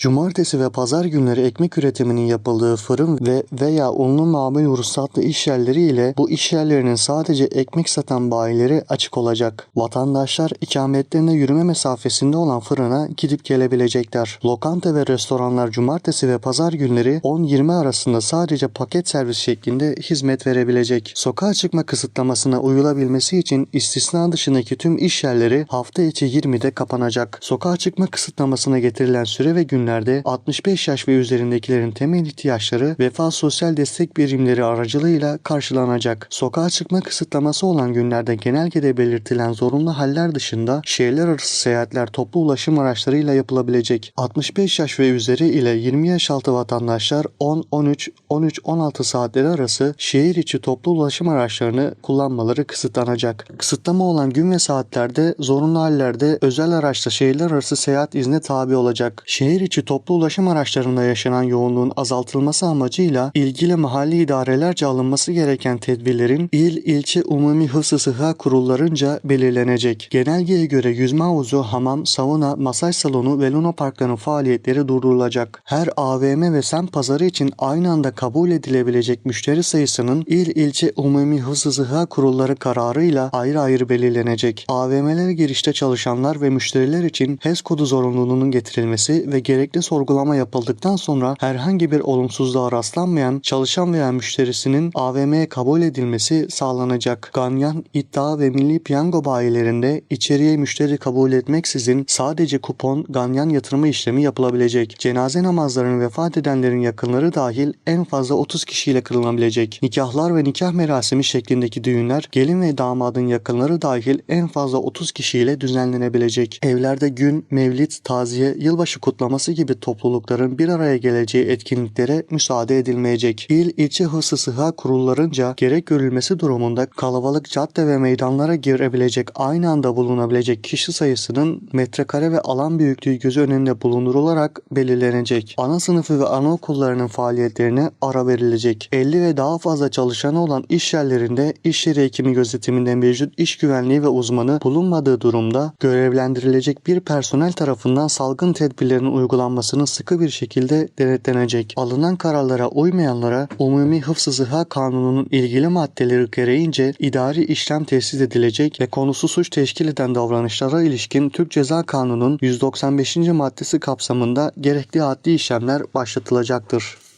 Cumartesi ve pazar günleri ekmek üretiminin yapıldığı fırın ve veya unlu mamul ruhsatlı iş yerleri ile bu iş yerlerinin sadece ekmek satan bayileri açık olacak. Vatandaşlar ikametlerine yürüme mesafesinde olan fırına gidip gelebilecekler. Lokanta ve restoranlar cumartesi ve pazar günleri 10-20 arasında sadece paket servis şeklinde hizmet verebilecek. Sokağa çıkma kısıtlamasına uyulabilmesi için istisna dışındaki tüm iş yerleri hafta içi 20'de kapanacak. Sokağa çıkma kısıtlamasına getirilen süre ve günlerde 65 yaş ve üzerindekilerin temel ihtiyaçları Vefa Sosyal Destek Birimleri aracılığıyla karşılanacak. Sokağa çıkma kısıtlaması olan günlerde genelgede belirtilen zorunlu haller dışında şehirler arası seyahatler toplu ulaşım araçlarıyla yapılabilecek. 65 yaş ve üzeri ile 20 yaş altı vatandaşlar 10, 13, 13, 16 saatleri arası şehir içi toplu ulaşım araçlarını kullanmaları kısıtlanacak. Kısıtlama olan gün ve saatlerde zorunlu hallerde özel araçla şehirler arası seyahat izne tabi olacak. Şehir içi toplu ulaşım araçlarında yaşanan yoğunluğun azaltılması amacıyla ilgili mahalli idarelerce alınması gereken tedbirlerin il, ilçe umumi hıfzı sıha kurullarınca belirlenecek. Genelgeye göre yüzme havuzu, hamam, sauna, masaj salonu ve luna parklarının faaliyetleri durdurulacak. Her AVM ve semt pazarı için aynı anda kabul edilebilecek müşteri sayısının il, ilçe umumi hıfzı sıha kurulları kararıyla ayrı ayrı belirlenecek. AVM'lere girişte çalışanlar ve müşteriler için HES kodu zorunluluğunun getirilmesi ve gerekli sorgulama yapıldıktan sonra herhangi bir olumsuzluğa rastlanmayan çalışan veya müşterisinin AVM'ye kabul edilmesi sağlanacak. Ganyan, iddia ve milli piyango bayilerinde içeriye müşteri kabul etmeksizin sadece kupon, ganyan yatırımı işlemi yapılabilecek. Cenaze namazlarının vefat edenlerin yakınları dahil en fazla 30 kişiyle kılınabilecek. Nikahlar ve nikah merasimi şeklindeki düğünler gelin ve damadın yakınları dahil en fazla 30 kişiyle düzenlenebilecek. Evlerde gün, mevlit, taziye, yılbaşı kutlaması gibi toplulukların bir araya geleceği etkinliklere müsaade edilmeyecek. İl, ilçe hıfzı sıha kurullarınca gerek görülmesi durumunda kalabalık cadde ve meydanlara girebilecek aynı anda bulunabilecek kişi sayısının metrekare ve alan büyüklüğü gözü önünde bulundurularak belirlenecek. Ana sınıfı ve anaokullarının faaliyetlerine ara verilecek. 50 ve daha fazla çalışanı olan iş yerlerinde iş yeri hekimi gözetiminde mevcut iş güvenliği ve uzmanı bulunmadığı durumda görevlendirilecek bir personel tarafından salgın tedbirlerinin uygulanmasının sıkı bir şekilde denetlenecek. Alınan kararlara uymayanlara Umumi Hıfzı Sıha Kanunu'nun ilgili maddeleri gereğince idari işlem tesis edilecek ve konusu suç teşkil eden davranışlara ilişkin Türk Ceza Kanunu'nun 195. maddesi kapsamında gerekli adli işlemler başlatılacaktır.